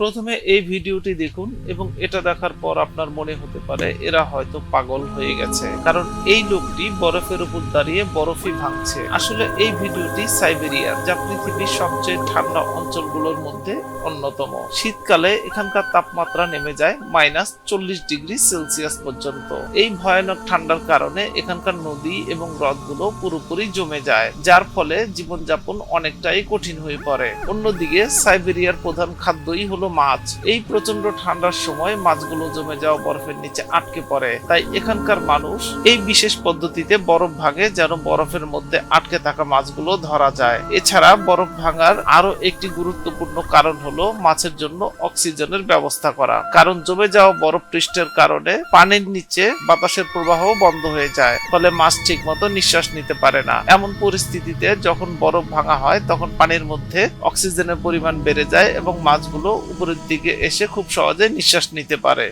প্রথমে এই ভিডিওটি দেখুন এবং এটা দেখার পর আপনার মনে হতে পারে এরা হয়তো পাগল হয়ে গেছে। কারণ এই লোকটি বরফের উপর দাঁড়িয়ে বরফই ভাঙছে। আসলে এই ভিডিওটি সাইবেরিয়ার, যা পৃথিবীর সবচেয়ে ঠান্ডা অঞ্চলগুলোর মধ্যে অন্যতম। শীতকালে এখানকার তাপমাত্রা নেমে যায় মাইনাস চল্লিশ ডিগ্রি সেলসিয়াস পর্যন্ত। এই ভয়ানক ঠান্ডার কারণে এখানকার নদী এবং হ্রদগুলো পুরোপুরি জমে যায়, যার ফলে জীবনযাপন অনেকটাই কঠিন হয়ে পড়ে। অন্যদিকে সাইবেরিয়ার প্রধান খাদ্যই হলো মাছ। এই প্রচণ্ড ঠান্ডার সময় মাছগুলো জমে যাওয়া বরফের নিচে আটকে পড়ে। তাই এখানকার মানুষ এই বিশেষ পদ্ধতিতে বরফ ভাঙে যেন বরফের মধ্যে আটকে থাকা মাছগুলো ধরা যায়। এছাড়া বরফ ভাঙার আরও একটি গুরুত্বপূর্ণ কারণ হলো মাছের জন্য অক্সিজেনের ব্যবস্থা করা। কারণ জমে যাওয়া বরফ পৃষ্ঠের কারণে পানির নিচে বাতাসের প্রবাহ বন্ধ হয়ে যায়, ফলে মাছ ঠিক মতো নিঃশ্বাস নিতে পারে না। এমন পরিস্থিতিতে যখন বরফ ভাঙা হয়, তখন পানির মধ্যে অক্সিজেনের পরিমাণ বেড়ে যায় এবং মাছগুলো উপরের দিকে এসে খুব সহজে নিঃশ্বাস নিতে পারে।